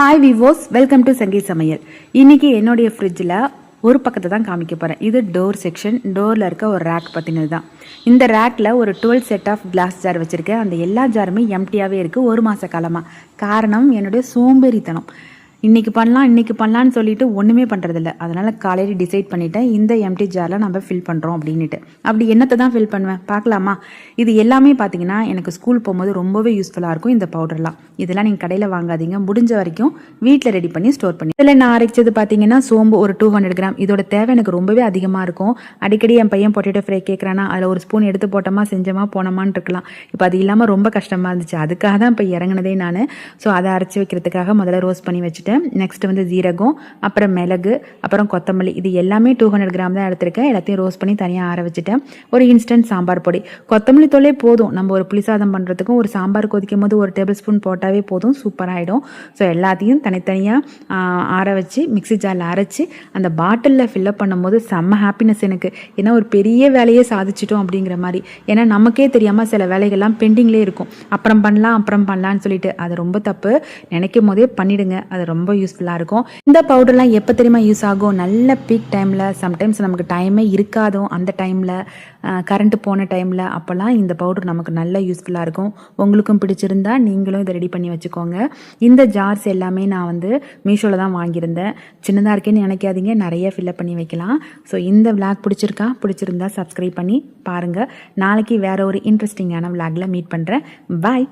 Hi viewers welcome to Sangeeth சமையல் இன்னைக்கு என்னுடைய ஃப்ரிட்ஜில் ஒரு பக்கத்தை தான் காமிக்க போகிறேன் இது டோர் செக்ஷன் டோரில் இருக்க ஒரு ரேக் பற்றினது தான். இந்த ரேக்கில் ஒரு twelve set of glass jar வச்சுருக்கேன். அந்த எல்லா ஜாருமே எம்டியாகவே இருக்குது ஒரு மாத காலமாக காரணம் என்னுடைய சோம்பேறித்தனம். இன்னைக்கு பண்ணலாம் இன்னைக்கு பண்ணலான்னு சொல்லிட்டு ஒன்றுமே பண்ணுறதில்ல அதனால் காலையில் டிசைட் பண்ணிவிட்டேன் இந்த எம்டி ஜாரில் நம்ம ஃபில் பண்ணுறோம் அப்படின்ட்டு அப்படி என்னத்தை தான் ஃபில் பண்ணுவேன்? பார்க்கலாமா? இது எல்லாமே பார்த்தீங்கன்னா எனக்கு ஸ்கூல் போகும்போது ரொம்பவே யூஸ்ஃபுல்லாக இருக்கும் இந்த பவுடர்லாம் இதெல்லாம் நீங்கள் கடையில் வாங்காதீங்க. முடிஞ்ச வரைக்கும் வீட்டில் ரெடி பண்ணி ஸ்டோர் பண்ணி. இதில் நான் அரைச்சது பார்த்தீங்கன்னா சோம்பு ஒரு டூ ஹண்ட்ரட் கிராம் இதோட தேவை எனக்கு ரொம்பவே அதிகமாக இருக்கும். அடிக்கடி என் பையன் பொட்டேட்டோ ஃப்ரை கேட்குறானா அதில் ஒரு ஸ்பூன் எடுத்து போட்டோமா செஞ்சோமா போனோமான்னு இருக்கலாம். இப்போ அது இல்லாமல் ரொம்ப கஷ்டமாக இருந்துச்சு. அதுக்காக தான் இப்போ இறங்குனதே நான். ஸோ அதை அரைச்சி வைக்கிறதுக்காக முதல்ல ரோஸ்ட் பண்ணி வச்சுட்டு வச்சுட்டேன் நெக்ஸ்ட் வந்து ஜீரகம் அப்புறம் மிளகு அப்புறம் கொத்தமல்லி இது எல்லாமே டூ ஹண்ட்ரட் கிராம் தான் எடுத்திருக்கேன். எல்லாத்தையும் ரோஸ்ட் பண்ணி தனியாக ஆற வச்சுட்டேன். ஒரு இன்ஸ்டன்ட் சாம்பார் பொடி. கொத்தமல்லி தூளே போதும். நம்ம ஒரு புளிசாதம் பண்ணுறதுக்கும் ஒரு சாம்பார் கொதிக்கும் போது ஒரு டேபிள் ஸ்பூன் போட்டாவே போதும். சூப்பராகிடும் ஸோ எல்லாத்தையும் தனித்தனியாக ஆற வச்சு மிக்ஸி ஜாரில் அரைச்சி அந்த பாட்டிலில் ஃபில்லப் பண்ணும்போது செம்ம ஹாப்பினஸ் எனக்கு. ஏன்னா ஒரு பெரிய வேலையே சாதிச்சிட்டோம் அப்படிங்கிற மாதிரி. ஏன்னா நமக்கே தெரியாமல் சில வேலைகள்லாம் பெண்டிங்லேயே இருக்கும். அப்புறம் பண்ணலாம் அப்புறம் பண்ணலான்னு சொல்லிட்டு. அது ரொம்ப தப்பு. நினைக்கும் போதே பண்ணிடுங்க. அது ரொம்ப ரொம்ப யூஸ்ஃபுல்லாக இருக்கும். இந்த பவுடர்லாம் எப்போ தெரியுமா யூஸ் ஆகும்? நல்ல பீக் டைமில் சம்டைம்ஸ் நமக்கு டைமே இருக்காதோ அந்த டைமில் கரண்ட் போன டைமில் அப்போல்லாம் இந்த பவுடர் நமக்கு நல்ல யூஸ்ஃபுல்லாக இருக்கும். உங்களுக்கும் பிடிச்சிருந்தா நீங்களும் இதை ரெடி பண்ணி வச்சுக்கோங்க. இந்த ஜார்ஸ் எல்லாமே நான் வந்து மீஷோவில் தான் வாங்கியிருந்தேன். சின்னதாக இருக்கேன்னு நினைக்காதீங்க. நிறைய ஃபில்லப் பண்ணி வைக்கலாம். ஸோ இந்த விளாக் பிடிச்சிருக்கா? பிடிச்சிருந்தா சப்ஸ்கிரைப் பண்ணி பாருங்கள் நாளைக்கு வேறு ஒரு இன்ட்ரெஸ்டிங்கான விளாகில் மீட் பண்ணுறேன் பாய்